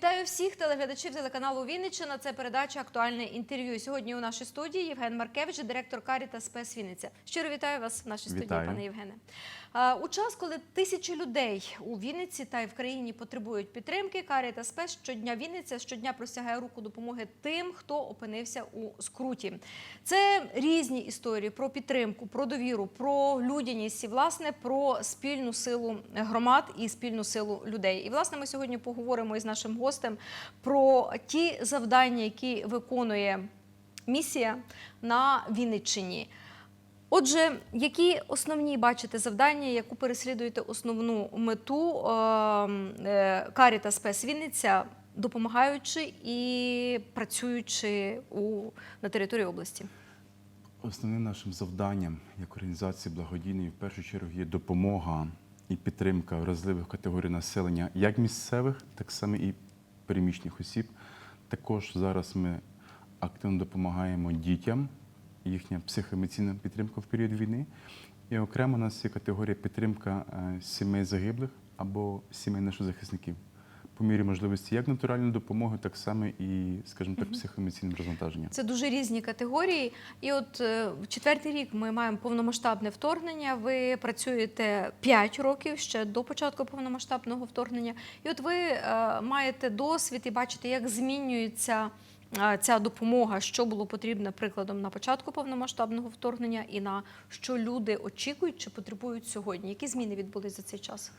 Вітаю всіх телеглядачів телеканалу Вінниччина. Це передача Актуальне інтерв'ю. Сьогодні у нашій студії Євген Маркевич, директор Каріта Спес Вінниця. Щиро вітаю вас в нашій студії, Вітаю. пане Євгене. У час, коли тисячі людей у Вінниці та й в країні потребують підтримки, Каріта Спес щодня Вінниця щодня простягає руку допомоги тим, хто опинився у скруті. Це різні історії про підтримку, про довіру, про людяність і власне про спільну силу громад і спільну силу людей. І власне ми сьогодні поговоримо із нашим гостем про ті завдання, які виконує місія на Вінниччині. Отже, які основні бачите завдання, яку переслідуєте основну мету Каріта Спес Вінниця, допомагаючи і працюючи у, на території області? Основним нашим завданням як організації благодійної в першу чергу є допомога і підтримка вразливих категорій населення, як місцевих, так само і переміщених осіб. Також зараз ми активно допомагаємо дітям, їхня психоемоційна підтримка в період війни. І окремо у нас є категорія підтримка е, сімей загиблих або сімей наших захисників. По мірі можливості як натуральної допомоги, так само і, скажімо так, психоемоційним розвантаженням. Це дуже різні категорії. І от е, в четвертий рік ми маємо повномасштабне вторгнення. Ви працюєте 5 років ще до початку повномасштабного вторгнення. І от ви е, маєте досвід і бачите, як змінюється. Ця допомога, що було потрібно прикладом на початку повномасштабного вторгнення, і на що люди очікують чи потребують сьогодні. Які зміни відбулись за цей час?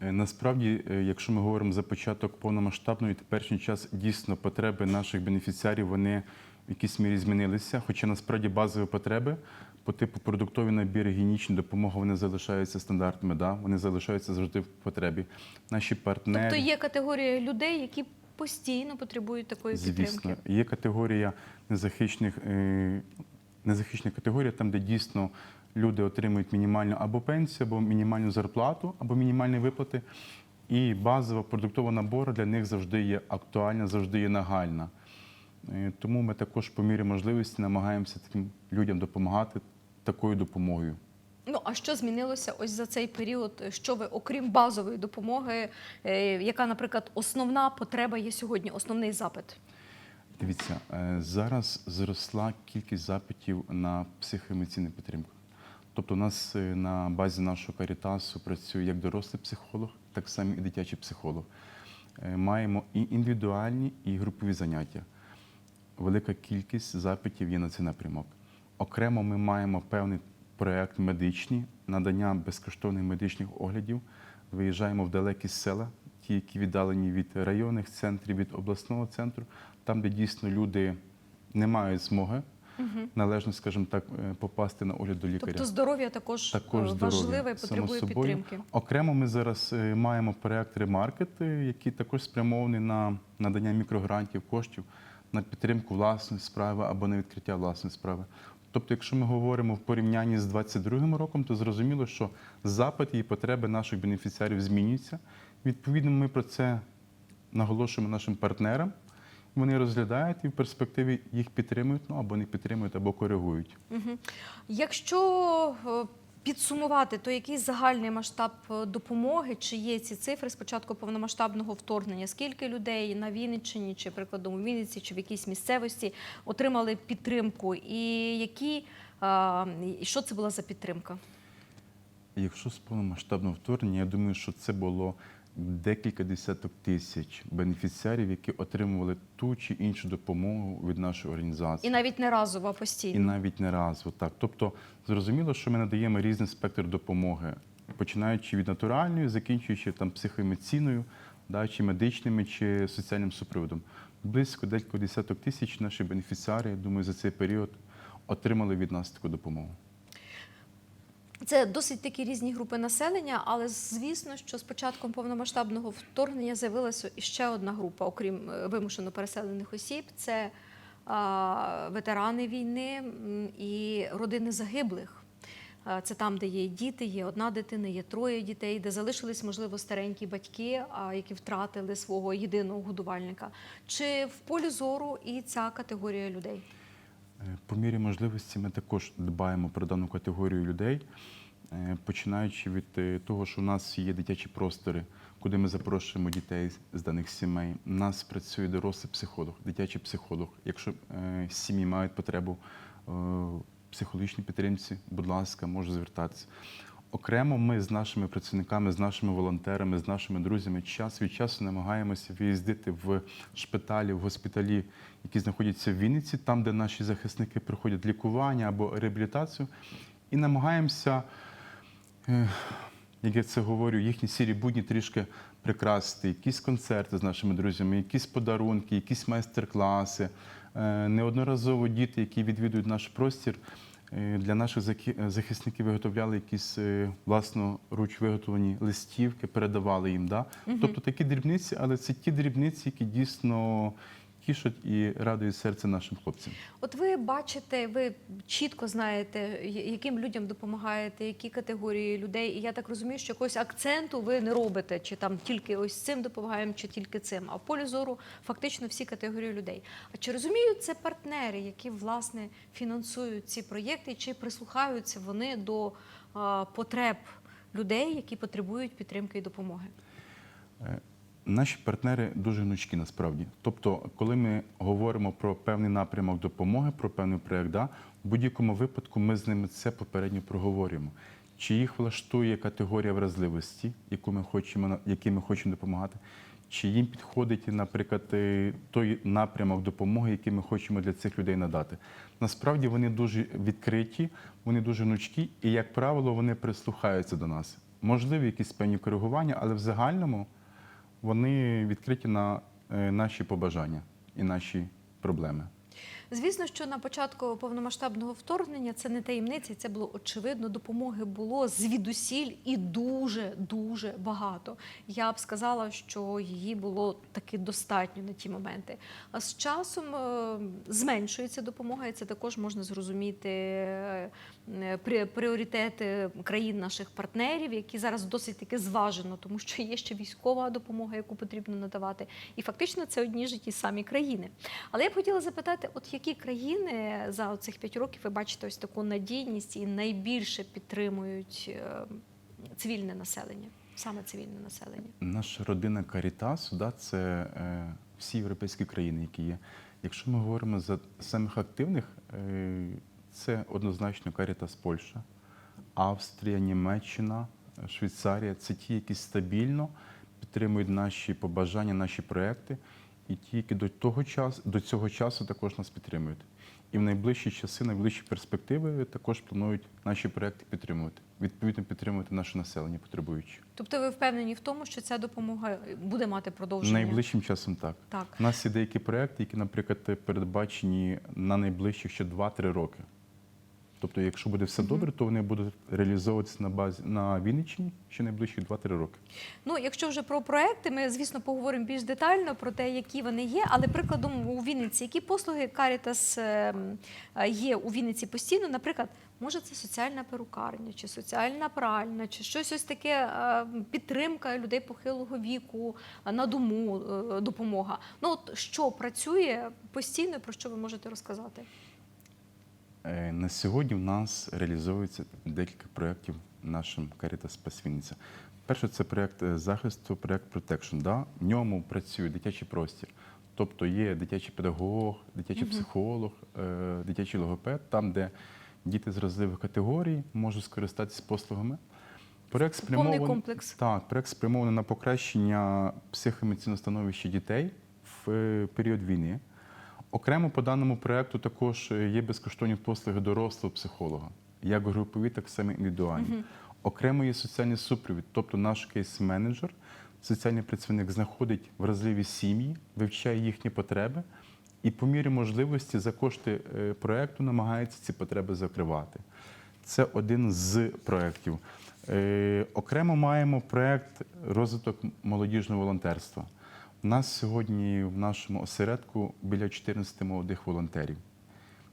Е, Насправді, е, якщо ми говоримо за початок повномасштабної, теперішній час дійсно потреби наших бенефіціарів вони в якійсь мірі змінилися. Хоча насправді базові потреби по типу продуктові набіри, гігієнічна допомога, вони залишаються стандартними, да? вони залишаються завжди в потребі. Наші партнери. Тобто є категорія людей, які постійно потребують такої Звісно, підтримки. є категорія незахищених, е, незахищена категорія, там, де дійсно люди отримують мінімальну або пенсію, або мінімальну зарплату, або мінімальні виплати. І базова продуктова набора для них завжди є актуальна, завжди є нагальна. Е, Тому ми також по мірі можливості намагаємося таким людям допомагати такою допомогою. Ну а що змінилося ось за цей період? Що ви, окрім базової допомоги, е, яка, наприклад, основна потреба є сьогодні, основний запит? Дивіться, е, зараз зросла кількість запитів на психоемоційну підтримку. Тобто, у нас е, на базі нашого карітасу працює як дорослий психолог, так само і дитячий психолог. Маємо і індивідуальні, і групові заняття. Велика кількість запитів є на цей напрямок. Окремо ми маємо певний проєкт медичний, надання безкоштовних медичних оглядів. Виїжджаємо в далекі села, ті, які віддалені від районних центрів, від обласного центру, там, де дійсно люди не мають змоги належно, скажімо так, е, попасти на огляд до лікаря. Тобто здоров'я також, Також е, здоров'я, важливе і потребує підтримки. Окремо ми зараз е, маємо проєкт ремаркет, який також спрямований на надання мікрогрантів, коштів на підтримку власної справи або на відкриття власної справи. Тобто, якщо ми говоримо в порівнянні з 2022 роком, то зрозуміло, що запит і потреби наших бенефіціарів змінюються. Відповідно, ми про це наголошуємо нашим партнерам. Вони розглядають і в перспективі їх підтримують, ну або не підтримують, або коригують. Угу. Якщо е, підсумувати, то який загальний масштаб е, допомоги, чи є ці цифри з початку повномасштабного вторгнення? Скільки людей на Вінниччині, чи прикладом у Вінниці, чи в якійсь місцевості отримали підтримку? І які і що це була за підтримка? Якщо з повномасштабного вторгнення, я думаю, що це було декілька десяток тисяч бенефіціарів, які отримували ту чи іншу допомогу від нашої організації. І навіть не разово, а І навіть не разово. Так. Тобто, зрозуміло, що ми надаємо різний спектр допомоги, починаючи від натуральної, закінчуючи там психоемоційною, да, чи медичними, чи соціальним супроводом. Близько декілька десяток тисяч наші бенефіціари, я думаю, за цей період отримали від нас таку допомогу. Це досить такі різні групи населення, але звісно, що з початком повномасштабного вторгнення з'явилася іще одна група, окрім е, вимушено переселених осіб. Це ветерани війни і родини загиблих. Це там, де є діти, є одна дитина, є троє дітей, де залишились, можливо, старенькі батьки, а, які втратили свого єдиного годувальника. Чи в полі зору і ця категорія людей? Е, По мірі можливості ми також дбаємо про дану категорію людей. Е, Починаючи від е, того, що у нас є дитячі простори, куди ми запрошуємо дітей з даних сімей. У нас працює дорослий психолог, дитячий психолог. Якщо сім'ї мають потребу в психологічній підтримці, будь ласка, можуть звертатися. Окремо ми з нашими працівниками, з нашими волонтерами, з нашими друзями час від часу намагаємося виїздити в шпиталі, в госпіталі, які знаходяться в Вінниці, там, де наші захисники проходять лікування або реабілітацію, і намагаємося е, як я це говорю, їхні сірі будні трішки прикрасити, якісь концерти з нашими друзями, якісь подарунки, якісь майстер-класи. Е, Неодноразово діти, які відвідують наш простір, для наших заки- захисників виготовляли якісь е, власноруч виготовлені листівки, передавали їм. Да? Тобто такі дрібниці, але це ті дрібниці, які дійсно тішать і радують серце нашим хлопцям. От ви бачите, ви чітко знаєте, яким людям допомагаєте, які категорії людей. І я так розумію, що якогось акценту ви не робите, чи там тільки ось цим допомагаємо, чи тільки цим. А в полі зору фактично всі категорії людей. А чи розуміють це партнери, які власне фінансують ці проєкти, чи прислухаються вони до потреб людей, які потребують підтримки і допомоги? Наші партнери дуже гнучкі насправді. Тобто, коли ми говоримо про певний напрямок допомоги, про певний проєкт, да, в будь-якому випадку ми з ними це попередньо проговорюємо. Чи їх влаштує категорія вразливості, яку ми хочемо, якій ми хочемо допомагати, чи їм підходить, наприклад, е, той напрямок допомоги, який ми хочемо для цих людей надати. Насправді вони дуже відкриті, вони дуже гнучкі, і, як правило, вони прислухаються до нас. Можливі якісь певні коригування, але в загальному вони відкриті на е, наші побажання і наші проблеми. Звісно, що на початку повномасштабного вторгнення це не таємниця, це було очевидно. Допомоги було звідусіль і дуже дуже багато. Я б сказала, що її було таки достатньо на ті моменти. А з часом е, зменшується допомога, і це також можна зрозуміти е, пріоритети країн наших партнерів, які зараз досить таки зважено, тому що є ще військова допомога, яку потрібно надавати. І фактично це одні ж ті самі країни. Але я б хотіла запитати, от які країни за цих п'ять років ви бачите ось таку надійність і найбільше підтримують е, цивільне населення, саме цивільне населення? Наша родина Карітасу, да, це е, всі європейські країни, які є. Якщо ми говоримо за самих активних, е, це однозначно Карітас Польща, Австрія, Німеччина, Швейцарія це ті, які стабільно підтримують наші побажання, наші проекти, і ті, які до того часу, до цього часу також нас підтримують. І в найближчі часи, найближчі перспективи також планують наші проекти підтримувати, відповідно підтримувати наше населення, потребуючи. Тобто ви впевнені в тому, що ця допомога буде мати продовження? Найближчим часом так. Так. У нас є деякі проекти, які, наприклад, передбачені на найближчих ще 2-3 роки. Тобто, якщо буде все добре, то вони будуть реалізовуватися на базі на Вінниччині ще найближчі 2-3 роки. Ну, якщо вже про проекти, ми звісно поговоримо більш детально про те, які вони є. Але прикладом у Вінниці, які послуги Карітас ем, е, є у Вінниці постійно, наприклад, може це соціальна перукарня, чи соціальна пральня, чи щось ось таке е, підтримка людей похилого віку е, на дому допомога. Ну от що працює постійно, про що ви можете розказати? Е, На сьогодні в нас реалізовується декілька проєктів нашим Caritas Спас Вінниця. Перше це проєкт е, захисту, проєкт Protection. Да? В ньому працює дитячий простір. Тобто є дитячий педагог, дитячий психолог, е, дитячий логопед, там, де діти з вразливих категорій можуть скористатися послугами. Проєкт спрямований. Так, проєкт спрямований на покращення психоемоційного становища дітей в період війни. Окремо по даному проєкту також е, є безкоштовні послуги дорослого психолога, як групові, так само індивідуальні. Окремо є соціальний супровід, тобто наш кейс-менеджер, соціальний працівник знаходить вразливі сім'ї, вивчає їхні потреби і по мірі можливості за кошти е, проєкту намагається ці потреби закривати. Це один з проєктів. Е, окремо маємо проєкт розвиток молодіжного волонтерства. Нас сьогодні в нашому осередку біля 14 молодих волонтерів,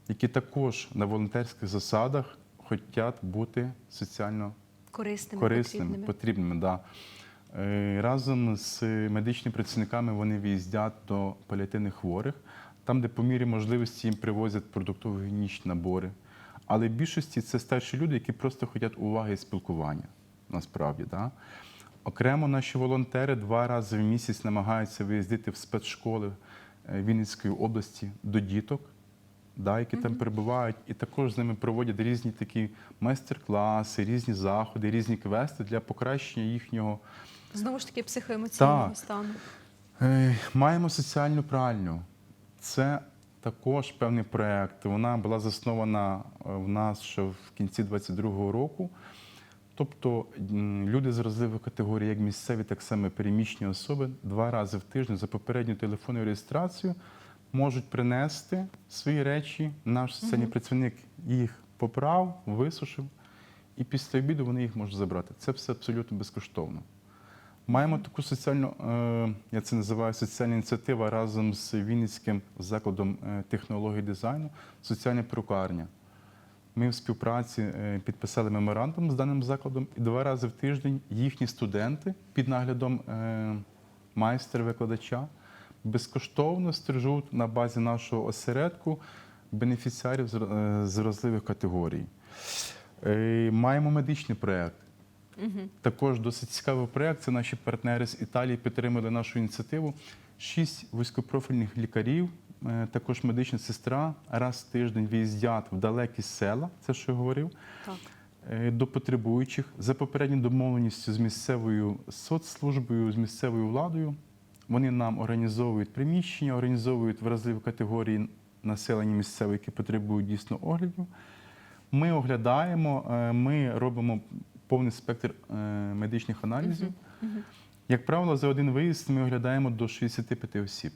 які також на волонтерських засадах хочуть бути соціально Корисними, корисними, потрібними? потрібними. Да. Е, Разом з медичними працівниками вони виїздять до паліативних хворих, там, де по мірі можливості їм привозять продуктово-гігієнічні набори, Але в більшості це старші люди, які просто хочуть уваги і спілкування. Насправді, да? Окремо наші волонтери два рази в місяць намагаються виїздити в спецшколи е, Вінницької області до діток, да, які там перебувають, і також з ними проводять різні такі майстер-класи, різні заходи, різні квести для покращення їхнього Знову ж таки, психоемоційного Так. стану. Е, Маємо соціальну пральню. Це також певний проєкт. Вона була заснована е, в нас ще в кінці 22-го року. Тобто люди з вразливих категорій, як місцеві, так само переміщені особи, два рази в тиждень за попередню телефонну реєстрацію можуть принести свої речі. Наш соціальний працівник їх поправ, висушив, і після обіду вони їх можуть забрати. Це все абсолютно безкоштовно. Маємо таку соціальну, е, я це називаю соціальна ініціатива разом з Вінницьким закладом е, технології дизайну, соціальна перукарня. Ми в співпраці е, підписали меморандум з даним закладом, і два рази в тиждень їхні студенти під наглядом е, майстра-викладача безкоштовно стрижуть на базі нашого осередку бенефіціарів з е, вразливих категорій. Маємо медичний проєкт. Також досить цікавий проєкт. Це наші партнери з Італії підтримали нашу ініціативу. Шість вузькопрофільних лікарів, також медична сестра раз в тиждень виїздять в далекі села, це що я говорив, Так. е, до потребуючих за попередньою домовленістю з місцевою соцслужбою, з місцевою владою. Вони нам організовують приміщення, організовують вразливі категорії населення місцевої, які потребують дійсно оглядів. Ми оглядаємо, е, ми робимо повний спектр е, медичних аналізів. Як правило, за один виїзд ми оглядаємо до 65 осіб.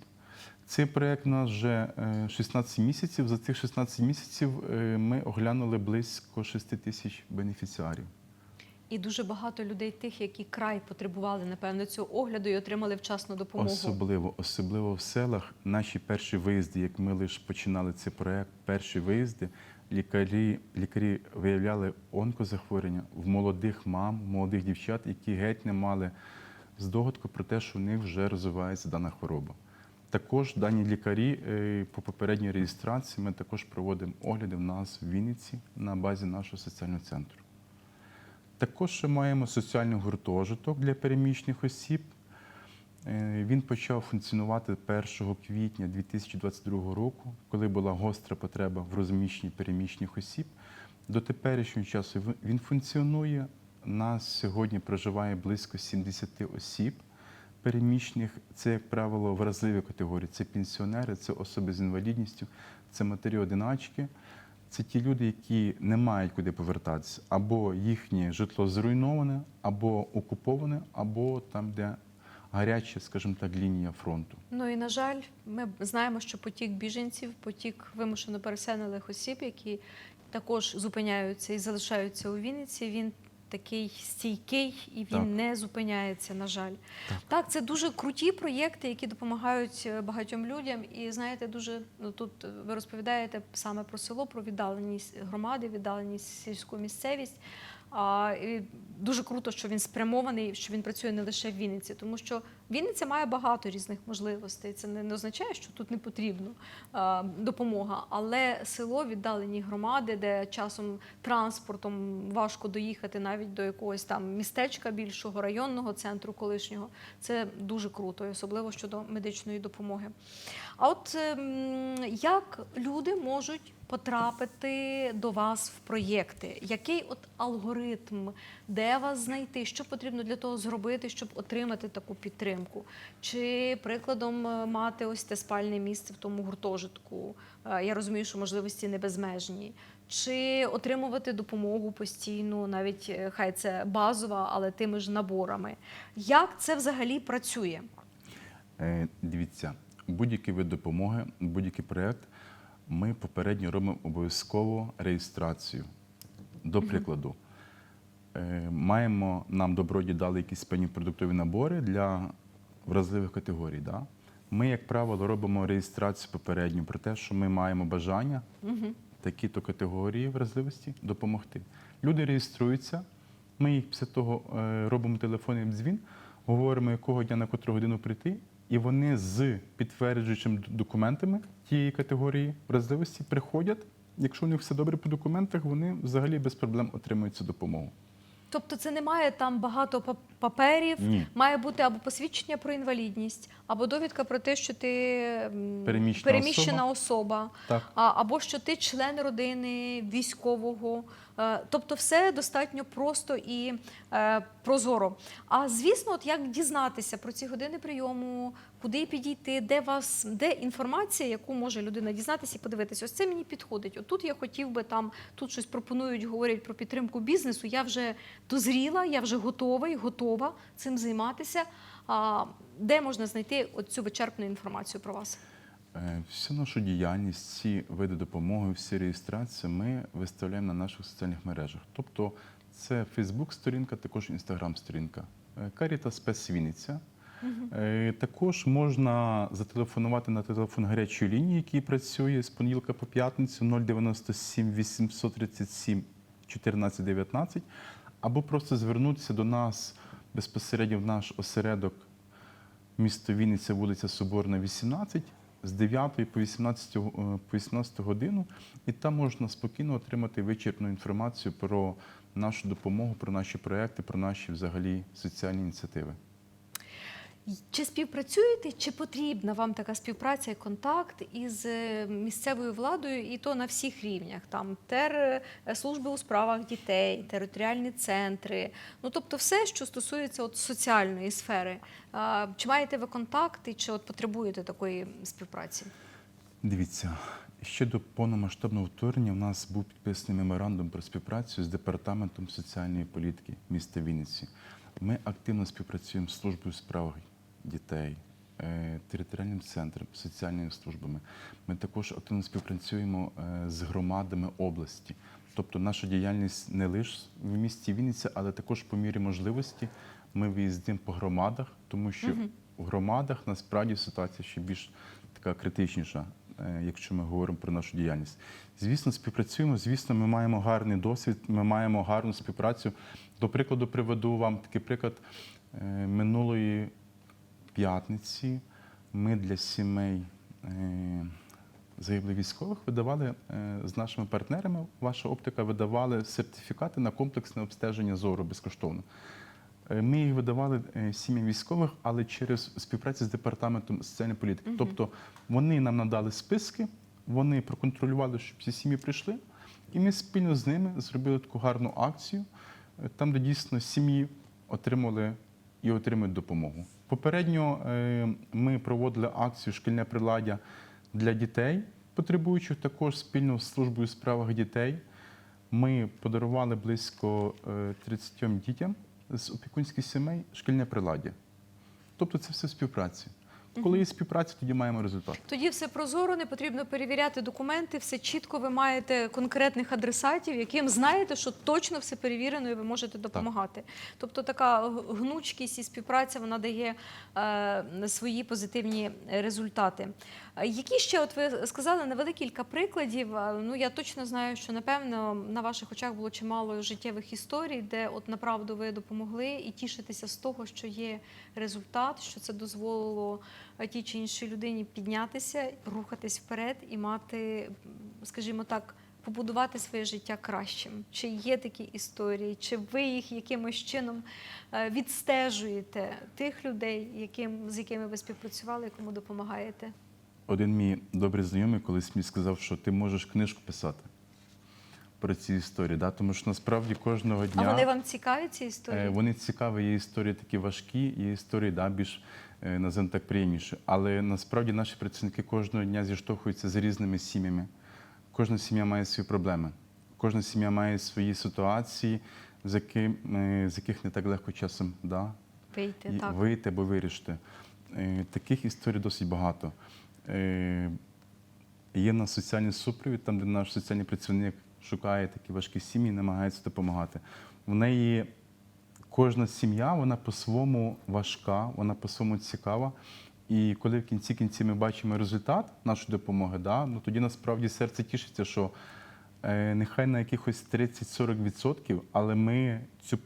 Цей проєкт у нас вже е, 16 місяців. За цих 16 місяців е, ми оглянули близько 6 тисяч бенефіціарів. І дуже багато людей, тих, які край потребували, напевно, цього огляду і отримали вчасну допомогу. Особливо, особливо в селах. Наші перші виїзди, як ми лише починали цей проєкт, перші виїзди, лікарі, лікарі виявляли онкозахворювання в молодих мам, молодих дівчат, які геть не мали здогадку про те, що в них вже розвивається дана хвороба. Також дані лікарі е, по попередній реєстрації ми також проводимо огляди в нас в Вінниці на базі нашого соціального центру. Також ще маємо соціальний гуртожиток для переміщених осіб. Е, Він почав функціонувати 1 квітня 2022 року, коли була гостра потреба в розміщенні переміщених осіб. До теперішнього часу він функціонує. Нас сьогодні проживає близько 70 осіб переміщених. Це, як правило, вразливі категорії. Це пенсіонери, це особи з інвалідністю, це матері-одиначки. Це ті люди, які не мають куди повертатися, або їхнє житло зруйноване, або окуповане, або там, де гаряча, скажімо так, лінія фронту. Ну і на жаль, ми знаємо, що потік біженців, потік вимушено переселених осіб, які також зупиняються і залишаються у Вінниці. Він такий стійкий і він Так. не зупиняється. На жаль, Так. так це дуже круті проєкти, які допомагають е, багатьом людям. І знаєте, дуже ну тут е, ви розповідаєте саме про село, про віддаленість громади, віддаленість сільську місцевість. І дуже круто, що він спрямований, що він працює не лише в Вінниці, тому що Вінниця має багато різних можливостей. Це не, означає, що тут не потрібна допомога. Але село, віддалені громади, де часом транспортом важко доїхати навіть до якогось там містечка більшого, районного центру колишнього, це дуже круто, особливо щодо медичної допомоги. А от ем, як люди можуть потрапити до вас в проєкти? Який от алгоритм, де вас знайти? Що потрібно для того зробити, щоб отримати таку підтримку? Чи прикладом е, мати ось те спальне місце в тому гуртожитку? Е, Я розумію, що можливості не безмежні. Чи отримувати допомогу постійно, навіть е, хай це базова, але тими ж наборами? Як це взагалі працює? Дивіться, будь-який вид допомоги, будь-який проєкт, ми попередньо робимо обов'язково реєстрацію. До прикладу, е, маємо нам доброді дали якісь певні продуктові набори для вразливих категорій. Да? Ми, як правило, робимо реєстрацію попередньо про те, що ми маємо бажання такі-то категорії вразливості допомогти. Люди реєструються, ми їх після того е, робимо телефонний дзвін, говоримо, якого дня на котру годину прийти, і вони з підтверджуючими документами тієї категорії вразливості приходять Якщо у них все добре по документах, вони взагалі без проблем отримують цю допомогу. Тобто це не має там багато пап- паперів, Ні. має бути або посвідчення про інвалідність, або довідка про те, що ти Переміщена переміщена особа, Так. А, або що ти член родини військового. Е, Тобто все достатньо просто і е, прозоро. А звісно, от як дізнатися про ці години прийому, куди підійти, де вас, де інформація, яку може людина дізнатися і подивитися. Ось це мені підходить. От тут я хотів би там, тут щось пропонують, говорять про підтримку бізнесу. Я вже дозріла, я вже готова і готова цим займатися. А, де можна знайти цю вичерпну інформацію про вас? Е, Всю нашу діяльність, всі види допомоги, всі реєстрації ми виставляємо на наших соціальних мережах. Тобто це Фейсбук-сторінка, також Інстаграм-сторінка. Каріта Вінниця. Е, Також можна зателефонувати на телефон гарячої лінії, який працює з понеділка по п'ятницю 097 837 14 19, або просто звернутися до нас безпосередньо в наш осередок місто Вінниця, вулиця Соборна, 18, з 9 по 18, е, по 18 годину, і там можна спокійно отримати вичерпну інформацію про нашу допомогу, про наші проекти, про наші взагалі соціальні ініціативи. Чи співпрацюєте, чи потрібна вам така співпраця і контакт із е, місцевою владою, і то на всіх рівнях? Там тер е, служби у справах дітей, територіальні центри, ну тобто все, що стосується от соціальної сфери. Чи маєте ви контакти, чи от потребуєте такої співпраці? Дивіться, ще до повномасштабного вторгнення у нас був підписаний меморандум про співпрацю з департаментом соціальної політики міста Вінниці. Ми активно співпрацюємо з службою у справах дітей, е, територіальним центром, соціальними службами. Ми також активно співпрацюємо е, з громадами області. Тобто наша діяльність не лише в місті Вінниця, але також по мірі можливості ми виїздимо по громадах, тому що в громадах насправді ситуація ще більш така критичніша, е, якщо ми говоримо про нашу діяльність. Звісно, співпрацюємо. Звісно, ми маємо гарний досвід, ми маємо гарну співпрацю. До прикладу, приведу вам такий приклад минулої п'ятниці. Ми для сімей е, загиблих військових видавали е, з нашими партнерами. Ваша оптика видавали сертифікати на комплексне обстеження зору безкоштовно. Е, Ми їх видавали сім'ям військових, але через співпрацю з департаментом соціальної політики. Тобто вони нам надали списки, вони проконтролювали, щоб ці сім'ї прийшли, і ми спільно з ними зробили таку гарну акцію, там, де дійсно сім'ї отримали і отримують допомогу. Попередньо е, ми проводили акцію Шкільне приладдя для дітей, потребуючих також спільно з службою у справах дітей. Ми подарували близько е, 30 дітям з опікунських сімей шкільне приладдя. Тобто це все співпраці. Коли є співпраця, тоді маємо результат. Тоді все прозоро, не потрібно перевіряти документи, все чітко ви маєте конкретних адресатів, яким знаєте, що точно все перевірено і ви можете допомагати. Тобто така гнучкість і співпраця вона дає е, свої позитивні результати. Які ще, от ви сказали, навели кілька прикладів. Ну я точно знаю, що напевно на ваших очах було чимало життєвих історій, де от направду ви допомогли і тішитеся з того, що є результат, що це дозволило тій чи іншій людині піднятися, рухатись вперед і мати, скажімо так, побудувати своє життя кращим. Чи є такі історії, чи ви їх якимось чином відстежуєте тих людей, яким, з якими ви співпрацювали, кому допомагаєте? Один мій добрий знайомий колись мені сказав, що ти можеш книжку писати про ці історії. Да? Тому що насправді кожного дня А вони вам цікаві ці історії? Е, Вони цікаві, є історії такі важкі, є історії да, більш е, називаємо так приємніші. Але насправді наші працівники кожного дня зіштовхуються з різними сім'ями. Кожна сім'я має свої проблеми, кожна сім'я має свої ситуації, з, яким, е, з яких не так легко часом да, Вийти, так. вийти або вирішити. Таких історій досить багато. Е, Є на соціальний супровід, там, де наш соціальний працівник шукає такі важкі сім'ї, намагається допомагати. В неї кожна сім'я, вона по-своєму важка, вона по-своєму цікава. І коли в кінці кінці ми бачимо результат нашої допомоги, да, ну тоді насправді серце тішиться, що е, нехай на якихось 30-40%, але ми цю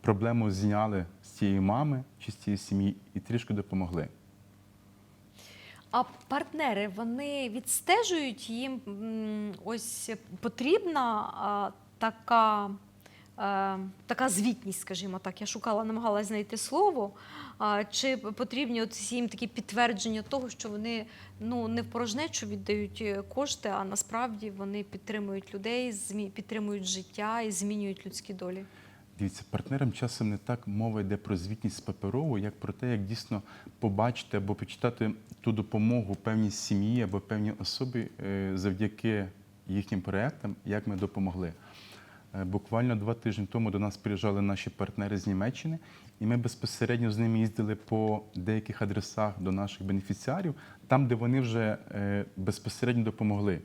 проблему зняли з цієї мами чи з цієї сім'ї і трішки допомогли. А партнери вони відстежують їм ось потрібна така. е, Така звітність, скажімо так, я шукала, намагалася знайти слово. А, Чи потрібні от їм такі підтвердження того, що вони ну не в порожнечу віддають е, кошти, а насправді вони підтримують людей, підтримують життя і змінюють людські долі? Дивіться, партнерам часом не так мова йде про звітність паперову, як про те, як дійсно побачити або почитати ту допомогу певній сім'ї або певній особі е, завдяки їхнім проектам, як ми допомогли. Е, Буквально два тижні тому до нас приїжджали наші партнери з Німеччини, і ми безпосередньо з ними їздили по деяких адресах до наших бенефіціарів, там, де вони вже е, безпосередньо допомогли.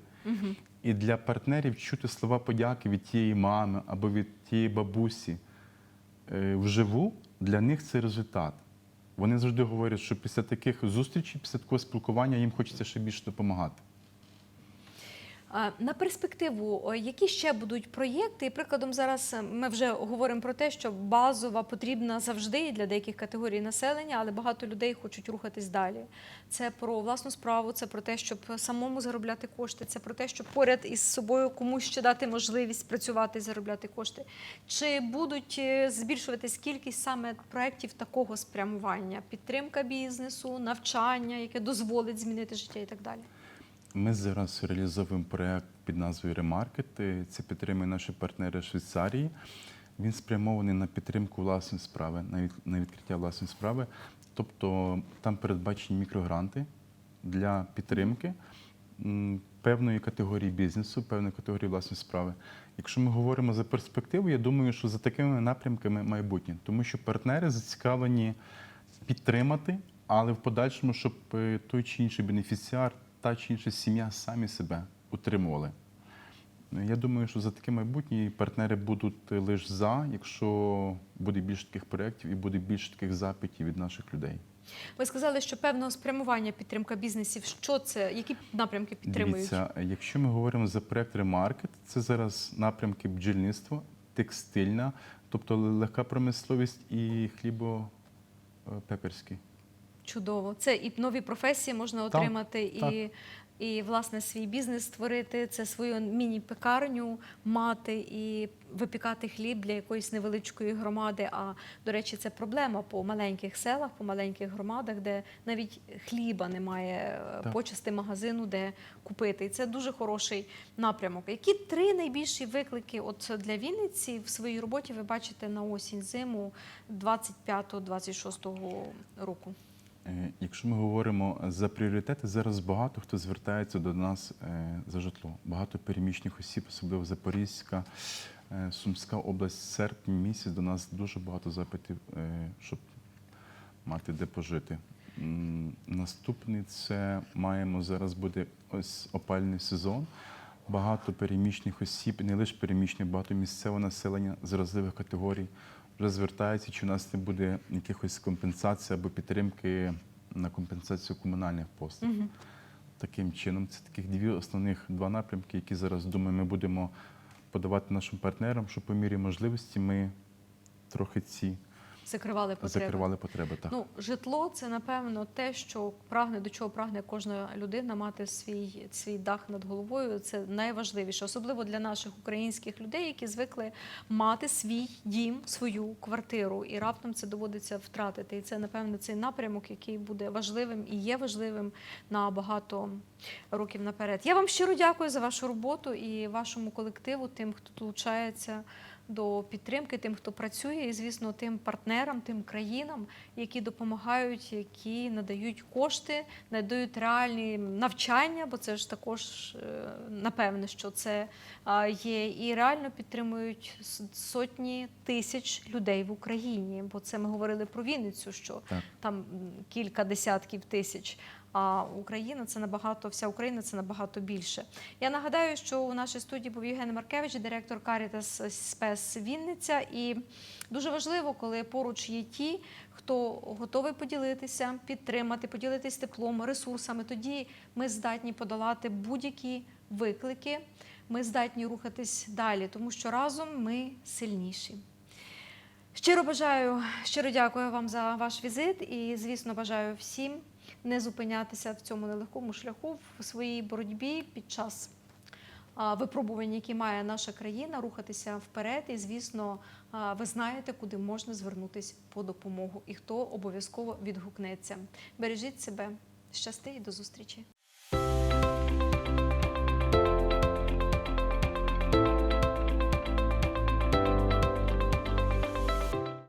І для партнерів чути слова подяки від тієї мами або від тієї бабусі е, вживу, для них це результат. Вони завжди говорять, що після таких зустрічей, після такого спілкування їм хочеться ще більше допомагати. На перспективу, які ще будуть проєкти? І прикладом зараз е, ми вже говоримо про те, що базова потрібна завжди для деяких категорій населення, але багато людей хочуть рухатись далі. Це про власну справу, це про те, щоб самому заробляти кошти, це про те, щоб поряд із собою комусь ще дати можливість працювати і заробляти кошти. Чи будуть е, збільшуватись кількість саме проєктів такого спрямування? Підтримка бізнесу, навчання, яке дозволить змінити життя і так далі? Ми зараз реалізовуємо проект під назвою Ремаркет. Це підтримує наші партнери Швейцарії. Він спрямований на підтримку власної справи, на відкриття власної справи. Тобто там передбачені мікрогранти для підтримки певної категорії бізнесу, певної категорії власної справи. Якщо ми говоримо за перспективу, я думаю, що за такими напрямками майбутнє, тому що партнери зацікавлені підтримати, але в подальшому, щоб е, той чи інший бенефіціар, та чи інша сім'я самі себе утримували. Ну, Я думаю, що за таке майбутнє партнери будуть лише за, якщо буде більше таких проєктів і буде більше таких запитів від наших людей. Ви сказали, що певного спрямування підтримка бізнесів. Що це? Які напрямки підтримують? Дивіться, якщо ми говоримо за проєкт Ремаркет, це зараз напрямки бджільництва, текстильна, тобто легка промисловість і хлібопекарський. Чудово. Це і нові професії можна Так, отримати, і, так. і власне свій бізнес створити. Це свою міні-пекарню мати і випікати хліб для якоїсь невеличкої громади. А до речі, це проблема по маленьких селах, по маленьких громадах, де навіть хліба немає е, Так. почасти магазину, де купити. І це дуже хороший напрямок. Які три найбільші виклики от для Вінниці в своїй роботі ви бачите на осінь зиму 25-26 року? Е, Якщо ми говоримо за пріоритети, зараз багато хто звертається до нас е, за житло. Багато переміщених осіб, особливо Запорізька, е, Сумська область, серпень місяць до нас дуже багато запитів, щоб мати де пожити. Наступний це маємо зараз буде ось опальний сезон. Багато переміщених осіб, не лише переміщених, багато місцевого населення з вразливих категорій звертаються, чи у нас не буде якихось компенсацій або підтримки на компенсацію комунальних послуг. Таким чином, це таких дві основних два напрямки, які зараз думаю, ми будемо подавати нашим партнерам, щоб по мірі можливості ми трохи ці Закривали потреби. закривали потреби. Так. Ну, житло це напевно те, що прагне до чого прагне кожна людина мати свій, свій дах над головою. Це найважливіше, особливо для наших українських людей, які звикли мати свій дім, свою квартиру, і раптом це доводиться втратити. І це напевно цей напрямок, який буде важливим і є важливим на багато років наперед. Я вам щиро дякую за вашу роботу і вашому колективу, тим, хто долучається до підтримки, тим, хто працює, і звісно, тим партнерам, тим країнам, які допомагають, які надають кошти, надають реальні навчання, бо це ж також е, напевне, що це є, і реально підтримують сотні тисяч людей в Україні. Бо це ми говорили про Вінницю, що Так. там кілька десятків тисяч. А Україна це набагато, вся Україна це набагато більше. Я нагадаю, що у нашій студії був Євген Маркевич, директор Карітас Спес Вінниця. І дуже важливо, коли поруч є ті, хто готовий поділитися, підтримати, поділитись теплом, ресурсами. Тоді ми здатні подолати будь-які виклики. Ми здатні рухатись далі, тому що разом ми сильніші. Щиро бажаю, щиро дякую вам за ваш візит і, звісно, бажаю всім не зупинятися в цьому нелегкому шляху в своїй боротьбі під час випробувань, які має наша країна, рухатися вперед. І, звісно, ви знаєте, куди можна звернутися по допомогу і хто обов'язково відгукнеться. Бережіть себе, щасти і до зустрічі.